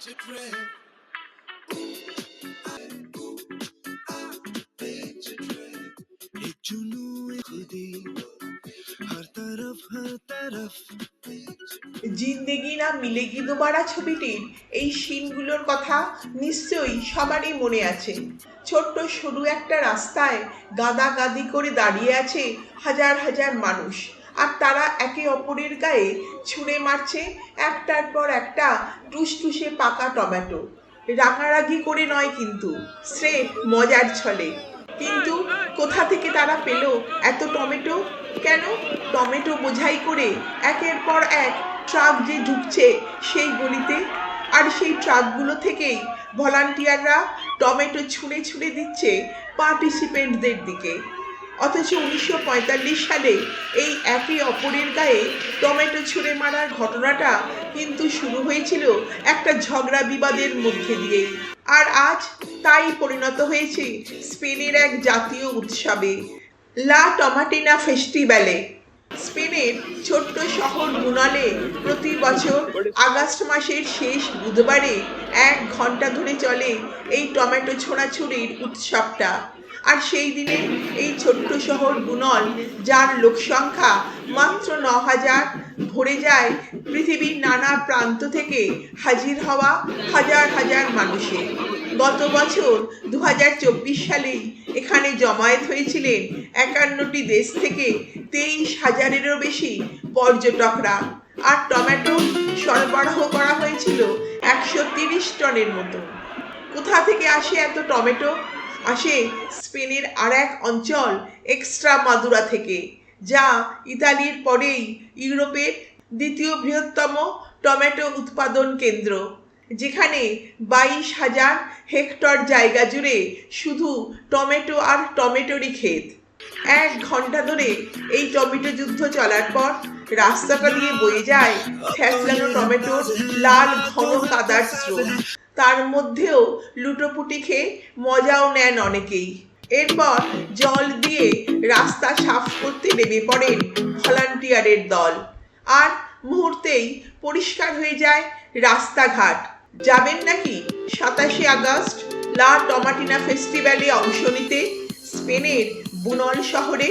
জিন্দেগি না মিলেগি দোবারা ছবিটির এই সিনগুলোর কথা নিশ্চয়ই সবারই মনে আছে। ছোট্ট সরু একটা রাস্তায় গাদা গাদি করে দাঁড়িয়ে আছে হাজার হাজার মানুষ। আর তারা একে অপরের গায়ে ছুঁড়ে মারছে, একটার পর একটা টুসটুসে পাকা টমেটো। রাগারাগি করে নয় কিন্তু স্রেফ মজার ছলে। কিন্তু কোথা থেকে তারা পেল এত টমেটো? কেন? টমেটো বোঝাই করে একের পর এক ট্রাক যে ঢুকছে সেই গলিতে। আর সেই ট্রাকগুলো থেকেই ভলান্টিয়াররা টমেটো ছুঁড়ে ছুঁড়ে দিচ্ছে পার্টিসিপেন্টদের দিকে। অথচ উনিশশো পঁয়তাল্লিশ সালে এই একে অপরের গায়ে টমেটো ছুঁড়ে মারার ঘটনাটা কিন্তু শুরু হয়েছিল একটা ঝগড়া বিবাদের মধ্যে দিয়ে আর আজ তাই পরিণত হয়েছে স্পেনের এক জাতীয় উৎসবে, লা টমাটিনা ফেস্টিভ্যালে। স্পেনের ছোট্ট শহর মুনালে প্রতি বছর আগস্ট মাসের শেষ বুধবারে এক ঘণ্টা ধরে চলে এই টমেটো ছোড়াছুড়ির উৎসবটা। আর সেই দিনে এই ছোট্ট শহর বুনল যার লোকসংখ্যা মাত্র ন হাজার, ভরে যায় পৃথিবীর নানা প্রান্ত থেকে হাজির হওয়া হাজার হাজার মানুষের। গত বছর দু সালেই এখানে জমায়েত হয়েছিলেন একান্নটি দেশ থেকে তেইশ হাজারেরও বেশি পর্যটকরা। আর টমেটো সরবরাহ করা হয়েছিল একশো তিরিশ টনের মতো। কোথা থেকে আসে এত টমেটো? আসে স্পেনের আর এক অঞ্চল এক্সট্রা মাদুরা থেকে, যা ইতালির পরেই ইউরোপের দ্বিতীয় বৃহত্তম টমেটো উৎপাদন কেন্দ্র, যেখানে বাইশ হাজার হেক্টর জায়গা জুড়ে শুধু টমেটো আর টমেটোরই ক্ষেত। এক ঘণ্টা ধরে এই টমেটো যুদ্ধ চলার পর রাস্তাটা দিয়ে বয়ে যায় ফ্যাসলানো টমেটোর লাল ঘন কাদার স্রোত। তার মধ্যেও লুটোপুটি খেয়ে মজাও নেন অনেকেই। এরপর জল দিয়ে রাস্তা সাফ করতে নেমে পড়েন ভলান্টিয়ারের দল। আর মুহূর্তেই পরিষ্কার হয়ে যায় রাস্তাঘাট। যাবেন নাকি সাতাশে আগস্ট লা টমাটিনা ফেস্টিভ্যালে অংশ নিতে? স্পেনের বুনল শহরে